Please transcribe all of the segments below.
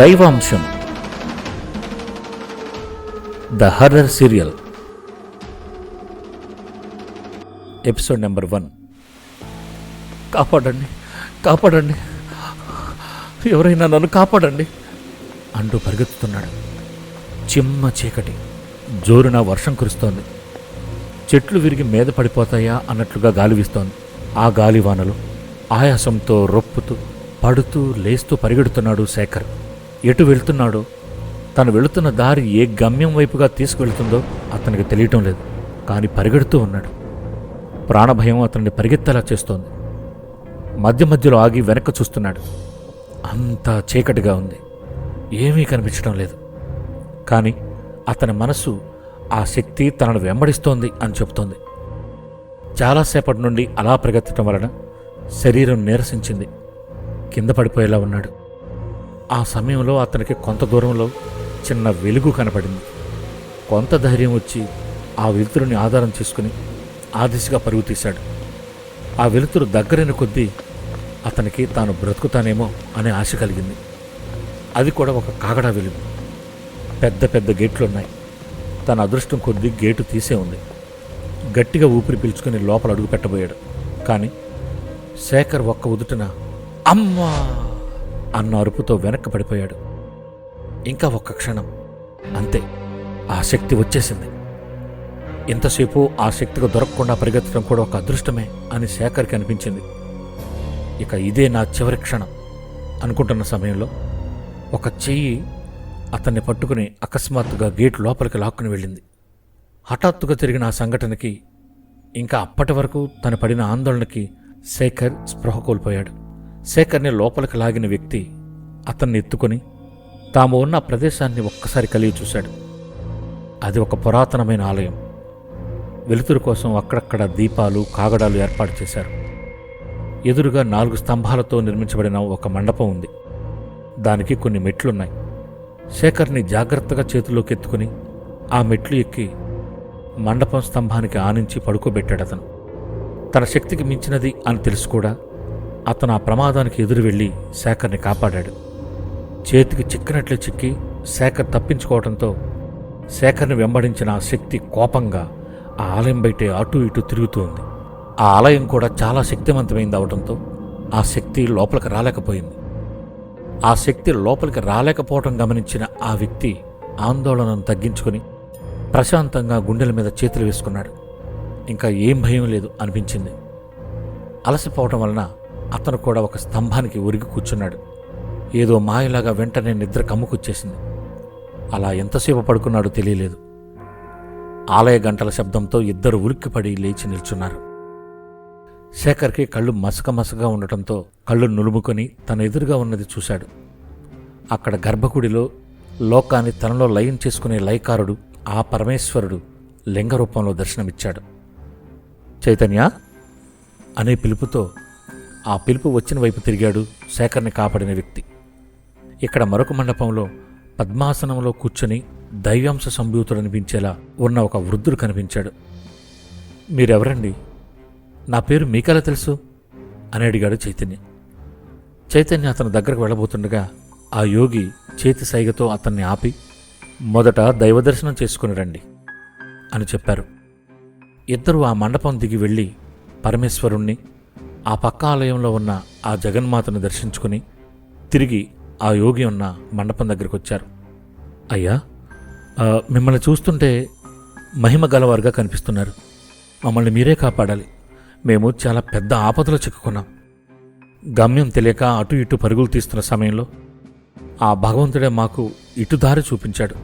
దైవాంశం. The horror serial. Episode number one. కాపాడండి కాపాడండి. ఎవరైనా నన్ను కాపాడండి. అంటూ పరిగెత్తుతున్నాడు. చిమ్మ చీకటి. జోరున వర్షం కురుస్తోంది. చెట్లు విరిగి మీద పడిపోతాయా అన్నట్లుగా గాలి వీస్తోంది. ఆ గాలివానలో ఆయాసంతో రొప్పుతూ పడుతూ లేస్తూ పరిగెడుతున్నాడు శేఖర్. ఎటు వెళ్తున్నాడో తను వెళుతున్న దారి ఏ గమ్యం వైపుగా తీసుకువెళ్తుందో అతనికి తెలియటం లేదు కానీ పరిగెడుతూ ఉన్నాడు. ప్రాణభయం అతన్ని పరిగెత్తేలా చేస్తోంది. మధ్య మధ్యలో ఆగి వెనక్కి చూస్తున్నాడు. అంతా చీకటిగా ఉంది. ఏమీ కనిపించడం లేదు. కానీ అతని మనసు ఆ శక్తి తనను వెంబడిస్తోంది అని చెబుతోంది. చాలాసేపటి నుండి అలా పరిగెత్తడం వలన శరీరం నీరసించింది. కింద పడిపోయేలా ఉన్నాడు. ఆ సమయంలో అతనికి కొంత దూరంలో చిన్న వెలుగు కనపడింది. కొంత ధైర్యం వచ్చి ఆ వెలుతురుని ఆధారం చేసుకుని ఆ దిశగా పరుగు తీశాడు. ఆ వెలుతురు దగ్గరైన కొద్దీ అతనికి తాను బ్రతుకుతానేమో అనే ఆశ కలిగింది. అది కూడా ఒక కాగడా వెలుగు. పెద్ద పెద్ద గేట్లున్నాయి. తన అదృష్టం కొద్దీ గేటు తీసే ఉంది. గట్టిగా ఊపిరి పీల్చుకుని లోపల అడుగు పెట్టబోయాడు. కానీ శేఖర్ ఒక్క ఉదుటన అమ్మా! అన్న అరుపుతో వెనక్కి పడిపోయాడు ఇంకా ఒక్క క్షణం. అంతే ఆ శక్తి వచ్చేసింది. ఇంతసేపు ఆ శక్తికి దొరకకుండా పరిగెత్తడం కూడా ఒక అదృష్టమే అని శేఖర్కి అనిపించింది. ఇక ఇదే నా చివరి క్షణం అనుకుంటున్న సమయంలో ఒక చెయ్యి అతన్ని పట్టుకుని అకస్మాత్తుగా గేట్ లోపలికి లాక్కుని వెళ్ళింది. హఠాత్తుగా తిరిగిన ఆ సంఘటనకి ఇంకా అప్పటి వరకు తను పడిన ఆందోళనకి శేఖర్ స్పృహ కోల్పోయాడు. శేఖర్ని లోపలికి లాగిన వ్యక్తి అతన్ని ఎత్తుకొని తాము ఉన్న ప్రదేశాన్ని ఒక్కసారి కలిగి చూశాడు. అది ఒక పురాతనమైన ఆలయం. వెలుతురు కోసం అక్కడక్కడ దీపాలు కాగడాలు ఏర్పాటు చేశారు. ఎదురుగా నాలుగు స్తంభాలతో నిర్మించబడిన ఒక మండపం ఉంది. దానికి కొన్ని మెట్లున్నాయి. శేఖర్ని జాగ్రత్తగా చేతిలోకి ఎత్తుకుని ఆ మెట్లు ఎక్కి మండపం స్తంభానికి ఆనించి పడుకోబెట్టాడు అతను. తన శక్తికి మించినది అని తెలుసు కూడా అతను ఆ ప్రమాదానికి ఎదురు వెళ్ళి శేఖర్ని కాపాడాడు. చేతికి చిక్కినట్లు చిక్కి శేఖర్ తప్పించుకోవడంతో శేఖర్ని వెంబడించిన ఆ శక్తి కోపంగా ఆ ఆలయం బయటే అటు ఇటు తిరుగుతూ ఉంది. ఆ ఆలయం కూడా చాలా శక్తివంతమైంది అవడంతో ఆ శక్తి లోపలికి రాలేకపోయింది. ఆ శక్తి లోపలికి రాలేకపోవటం గమనించిన ఆ వ్యక్తి ఆందోళనను తగ్గించుకుని ప్రశాంతంగా గుండెల మీద చేతులు వేసుకున్నాడు. ఇంకా ఏం భయం లేదు అనిపించింది. అలసిపోవటం వలన అతను కూడా ఒక స్తంభానికి ఉరిగి కూర్చున్నాడు. ఏదో మాయలాగా వెంటనే నిద్ర కమ్ముకొచ్చేసింది. అలా ఎంతసేపు పడుకున్నాడో తెలియలేదు. ఆలయ గంటల శబ్దంతో ఇద్దరు ఉలిక్కిపడి లేచి నిల్చున్నారు. శేఖర్కి కళ్ళు మసక మసగా ఉండటంతో కళ్ళు నులుముకొని తన ఎదురుగా ఉన్నది చూశాడు. అక్కడ గర్భగుడిలో లోకాన్ని తనలో లయం చేసుకునే లయకారుడు ఆ పరమేశ్వరుడు లింగ రూపంలో దర్శనమిచ్చాడు. చైతన్య! అనే పిలుపుతో ఆ పిలుపు వచ్చిన వైపు తిరిగాడు శేఖర్ని కాపాడిన వ్యక్తి. ఇక్కడ మరొక మండపంలో పద్మాసనంలో కూర్చొని దైవాంశ సంభూతుడనిపించేలా ఉన్న ఒక వృద్ధుడు కనిపించాడు. మీరెవరండి? నా పేరు మీకెలా తెలుసు? అని అడిగాడు చైతన్య. చైతన్య అతని దగ్గరకు వెళ్ళబోతుండగా ఆ యోగి చేతి సైగతో అతన్ని ఆపి మొదట దైవదర్శనం చేసుకుని రండి అని చెప్పారు. ఇద్దరూ ఆ మండపం దిగి వెళ్ళి పరమేశ్వరుణ్ణి ఆ పక్క ఆలయంలో ఉన్న ఆ జగన్మాతను దర్శించుకుని తిరిగి ఆ యోగి ఉన్న మండపం దగ్గరికి వచ్చారు అయ్యా మిమ్మల్ని చూస్తుంటే మహిమ గలవారుగా కనిపిస్తున్నారు. మమ్మల్ని మీరే కాపాడాలి. మేము చాలా పెద్ద ఆపదలో చిక్కుకున్నాం. గమ్యం తెలియక అటు ఇటు పరుగులు తీస్తున్న సమయంలో ఆ భగవంతుడే మాకు ఇటు దారి చూపించాడు.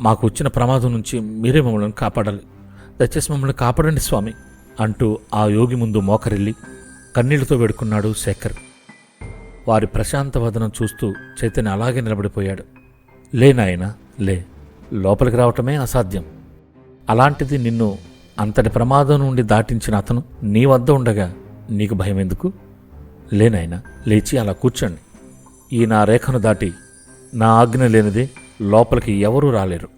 మాకు వచ్చిన ప్రమాదం నుంచి మీరే మమ్మల్ని కాపాడాలి. దయచేసి మమ్మల్ని కాపాడండి స్వామి. అంటూ ఆ యోగి ముందు మోకరిల్లి కన్నీళ్ళతో వేడుకున్నాడు శేఖర్. వారి ప్రశాంత వదనం చూస్తూ చైతన్య అలాగే నిలబడిపోయాడు. లేనాయనా లే. లోపలికి రావటమే అసాధ్యం. అలాంటిది నిన్ను అంతటి ప్రమాదం నుండి దాటించిన అతను నీ వద్ద ఉండగా నీకు భయం ఎందుకు లేనాయన లేచి అలా కూర్చోండి. ఈ నా రేఖను దాటి నా ఆజ్ఞ లేనిదే లోపలికి ఎవరూ రాలేరు.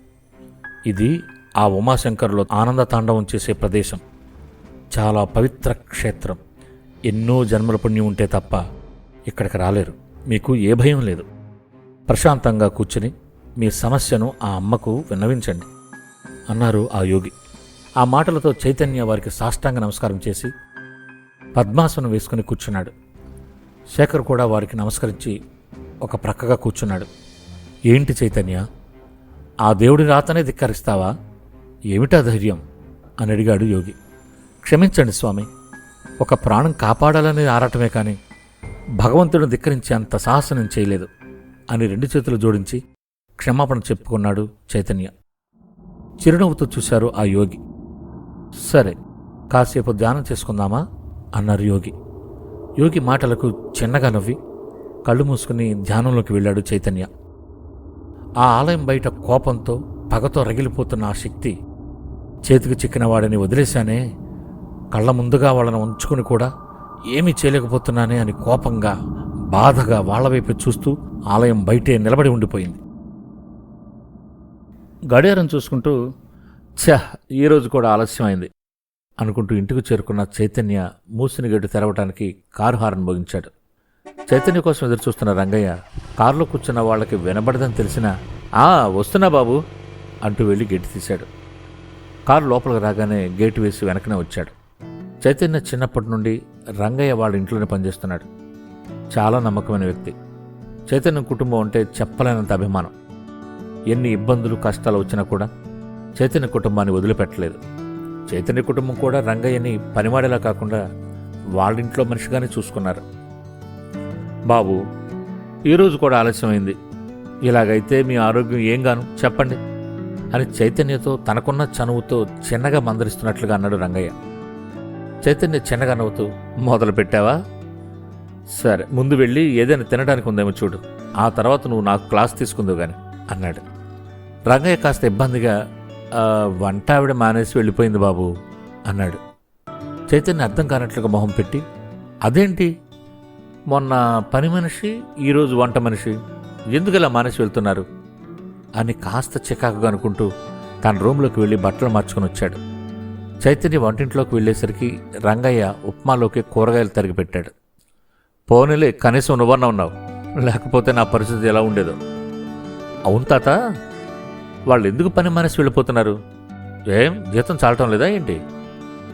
ఇది ఆ ఉమాశంకర్లో ఆనంద తాండవం చేసే ప్రదేశం. చాలా పవిత్ర క్షేత్రం. ఎన్నో జన్మల పుణ్యం ఉంటే తప్ప ఇక్కడికి రాలేరు. మీకు ఏ భయం లేదు. ప్రశాంతంగా కూర్చుని మీ సమస్యను ఆ అమ్మకు విన్నవించండి. అన్నారు ఆ యోగి. ఆ మాటలతో చైతన్య వారికి సాష్టాంగ నమస్కారం చేసి పద్మాసనం వేసుకుని కూర్చున్నాడు. శేఖర్ కూడా వారికి నమస్కరించి ఒక ప్రక్కగా కూర్చున్నాడు. ఏంటి చైతన్య? ఆ దేవుడి రాతనే ధిక్కరిస్తావా? ఏమిటా ధైర్యం? అని అడిగాడు యోగి. క్షమించండి స్వామి ఒక ప్రాణం కాపాడాలనే ఆరాటమే కానీ భగవంతుడు ధిక్కరించే అంత సాహసం నేను చేయలేదు అని రెండు చేతులు జోడించి క్షమాపణ చెప్పుకున్నాడు చైతన్య. చిరునవ్వుతో చూశారు ఆ యోగి. సరే కాసేపు ధ్యానం చేసుకుందామా? అన్నారు యోగి. యోగి మాటలకు చిన్నగా నవ్వి కళ్ళు మూసుకుని ధ్యానంలోకి వెళ్ళాడు చైతన్య. ఆ ఆలయం బయట కోపంతో పగతో రగిలిపోతున్న ఆ శక్తి చేతికి చిక్కిన వాడిని వదిలేశానే కళ్ళ ముందుగా వాళ్ళని ఉంచుకుని కూడా ఏమీ చేయలేకపోతున్నానే అని కోపంగా బాధగా వాళ్ళ వైపు చూస్తూ ఆలయం బయటే నిలబడి ఉండిపోయింది. గడియారం చూసుకుంటూ ఛ ఈరోజు కూడా ఆలస్యమైంది అనుకుంటూ ఇంటికి చేరుకున్న చైతన్య మూసిన గేటు తెరవటానికి కారు హారన్ మోగించాడు. చైతన్య కోసం ఎదురుచూస్తున్న రంగయ్య కారులో కూర్చున్న వాళ్ళకి వినబడదని తెలిసినా ఆ వస్తున్నా బాబు అంటూ వెళ్ళి గేటు తీశాడు. కారు లోపలికి రాగానే గేటు వేసి వెనకనే వచ్చాడు. చైతన్య చిన్నప్పటి నుండి రంగయ్య వాళ్ళ ఇంట్లోనే పనిచేస్తున్నాడు. చాలా నమ్మకమైన వ్యక్తి. చైతన్య కుటుంబం అంటే చెప్పలేనంత అభిమానం. ఎన్ని ఇబ్బందులు కష్టాలు వచ్చినా కూడా చైతన్య కుటుంబాన్ని వదిలిపెట్టలేదు. చైతన్య కుటుంబం కూడా రంగయ్యని పనివాడేలా కాకుండా వాళ్ళ ఇంట్లో మనిషిగానే చూసుకున్నారు. బాబు ఈరోజు కూడా ఆలస్యమైంది. ఇలాగైతే మీ ఆరోగ్యం ఏం గాను చెప్పండి అని చైతన్యతో తనకున్న చనువుతో చిన్నగా మందరిస్తున్నట్లుగా అన్నాడు రంగయ్య. చైతన్య చిన్నగా నవ్వుతూ మొదలు పెట్టావా సరే ముందు వెళ్ళి ఏదైనా తినడానికి ఉందేమో చూడు. ఆ తర్వాత నువ్వు నాకు క్లాస్ తీసుకుందువు కానీ అన్నాడు. రంగయ్య కాస్త ఇబ్బందిగా వంట ఆవిడ మానేసి వెళ్ళిపోయింది బాబు అన్నాడు. చైతన్య అర్థం కానట్లుగా మొహం పెట్టి అదేంటి? మొన్న పని మనిషి ఈరోజు వంట మనిషి. ఎందుకు ఇలా మానేసి వెళ్తున్నారు? అని కాస్త చికాకుగా అనుకుంటూ తన రూమ్లోకి వెళ్ళి బట్టలు మార్చుకొని వచ్చాడు. చైతన్య వంటింట్లోకి వెళ్ళేసరికి రంగయ్య ఉప్మాలోకి కూరగాయలు తరిగిపెట్టాడు. పోనీలే కనీసం నువ్వన్నా ఉన్నావు. లేకపోతే నా పరిస్థితి ఎలా ఉండేదో. అవును తాత వాళ్ళు ఎందుకు పని మానేసి వెళ్ళిపోతున్నారు? ఏం జీతం చాలటం లేదా ఏంటి?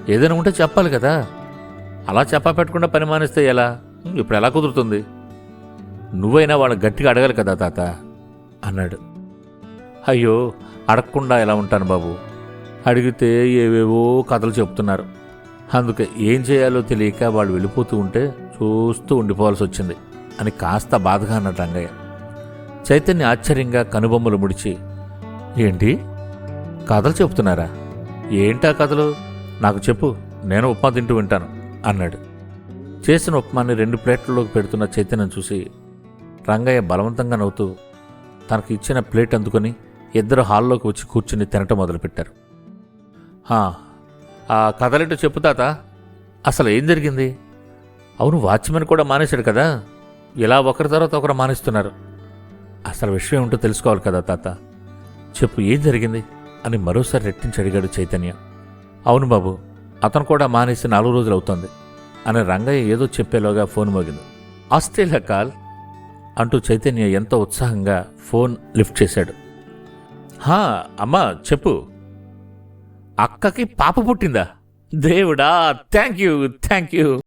ఏదైనా ఉంటే చెప్పాలి కదా. అలా చెప్పా పెట్టకుండా పని మానేస్తే ఎలా? ఇప్పుడు ఎలా కుదురుతుంది? నువ్వైనా వాళ్ళని గట్టిగా అడగాలి కదా తాత అన్నాడు. అయ్యో అడగకుండా ఎలా ఉంటాను బాబు? అడిగితే ఏవేవో కథలు చెప్తున్నారు. అందుకే ఏం చేయాలో తెలియక వాళ్ళు వెళ్ళిపోతూ ఉంటే చూస్తూ ఉండిపోవాల్సి వచ్చింది అని కాస్త బాధగా అన్నాడు రంగయ్య. చైతన్య ఆశ్చర్యంగా కనుబొమ్మలు ముడిచి ఏంటి? కథలు చెప్తున్నారా? ఏంటా కథలు? నాకు చెప్పు నేను ఉప్మా తింటూ వింటాను అన్నాడు. చేసిన ఉప్మాని రెండు ప్లేట్లలోకి పెడుతున్న చైతన్యం చూసి రంగయ్య బలవంతంగా నవ్వుతూ తనకు ఇచ్చిన ప్లేట్ అందుకొని ఇద్దరు హాల్లోకి వచ్చి కూర్చుని తినటం మొదలుపెట్టారు. ఆ కథలేంటో చెప్పు తాత. అసలు ఏం జరిగింది? అవును వాచ్మెన్ కూడా మానేశాడు కదా. ఇలా ఒకరి తర్వాత ఒకరు మానేస్తున్నారు. అసలు విషయం ఏమిటో తెలుసుకోవాలి కదా తాత. చెప్పు ఏం జరిగింది? అని మరోసారి రెట్టించి అడిగాడు చైతన్య. అవును బాబు అతను కూడా మానేసి నాలుగు రోజులు అవుతోంది అని రంగయ్య ఏదో చెప్పేలోగా ఫోన్ మోగింది. Australia call? అంటూ చైతన్య ఎంతో ఉత్సాహంగా ఫోన్ లిఫ్ట్ చేశాడు. హా అమ్మా చెప్పు. అక్కకి పాప పుట్టిందా? దేవుడా థ్యాంక్ యూ థ్యాంక్ యూ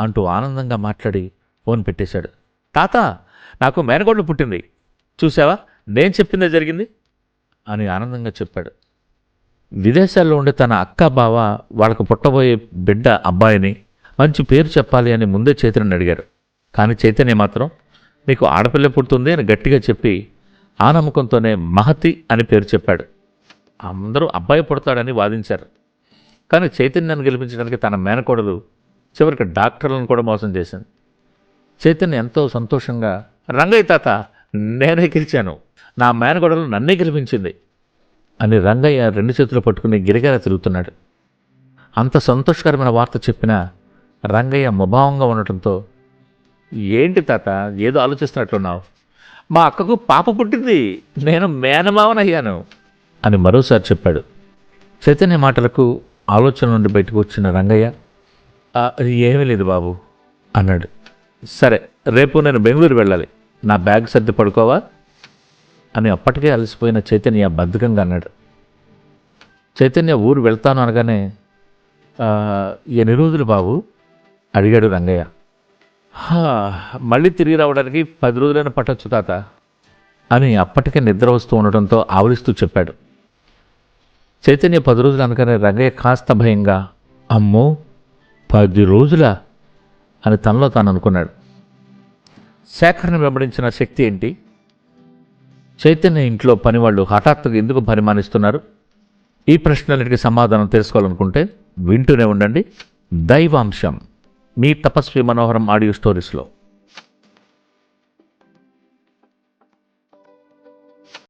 అంటూ ఆనందంగా మాట్లాడి ఫోన్ పెట్టేశాడు. తాత నాకు మేనగోడలు పుట్టింది. చూసావా నేను చెప్పిందే జరిగింది అని ఆనందంగా చెప్పాడు. విదేశాల్లో ఉండే తన అక్క బావ వాళ్ళకు పుట్టబోయే బిడ్డ అబ్బాయిని మంచి పేరు చెప్పాలి అని ముందే చైతన్యని అడిగారు. కానీ చైతన్య మాత్రం మీకు ఆడపిల్ల పుడుతుంది అని గట్టిగా చెప్పి ఆ నమ్మకంతోనే మహతి అని పేరు చెప్పాడు. అందరూ అబ్బాయి పుడతాడని వాదించారు. కానీ చైతన్యాన్ని గెలిపించడానికి తన మేనకోడలు చివరికి డాక్టర్లను కూడా మోసం చేసింది. చైతన్య ఎంతో సంతోషంగా రంగయ్య తాత నేనే గెలిచాను. నా మేనకోడలు నన్నే గెలిపించింది అని రంగయ్య రెండు చేతులు పట్టుకుని గిరిగిర తిరుగుతున్నాడు. అంత సంతోషకరమైన వార్త చెప్పిన రంగయ్య ముభావంగా ఉండటంతో ఏంటి తాత ఏదో ఆలోచిస్తున్నట్లున్నావు? మా అక్కకు పాప పుట్టింది. నేను మేనమావనయ్యాను. అని మరోసారి చెప్పాడు. చైతన్య మాటలకు ఆలోచన నుండి బయటకు వచ్చిన రంగయ్య అది ఏమీ లేదు బాబు అన్నాడు. సరే రేపు నేను బెంగళూరు వెళ్ళాలి. నా బ్యాగ్ సర్ది పడుకోవా? అని అప్పటికే అలసిపోయిన చైతన్య బద్ధకంగా అన్నాడు. చైతన్య ఊరు వెళ్తాను అనగానే ఎన్ని రోజులు బాబు? అడిగాడు రంగయ్య. "హా, మళ్ళీ తిరిగి రావడానికి పది రోజులైనా పట్టొచ్చు తాత అని అప్పటికే నిద్ర వస్తూ ఉండటంతో ఆవరిస్తూ చెప్పాడు. చైతన్య పది రోజులు అనగానే రంగయ్య కాస్త భయంగా అమ్మో పది రోజులా? అని తనలో తాను అనుకున్నాడు. శేఖర్ని వెంబడించిన శక్తి ఏంటి? చైతన్య ఇంట్లో పనివాళ్ళు హఠాత్తుగా ఎందుకు పరిమాణిస్తున్నారు? ఈ ప్రశ్నలన్నిటికీ సమాధానం తెలుసుకోవాలనుకుంటే వింటూనే ఉండండి. దైవాంశం మీ తపస్వి మనోహరం ఆడియో స్టోరీస్లో.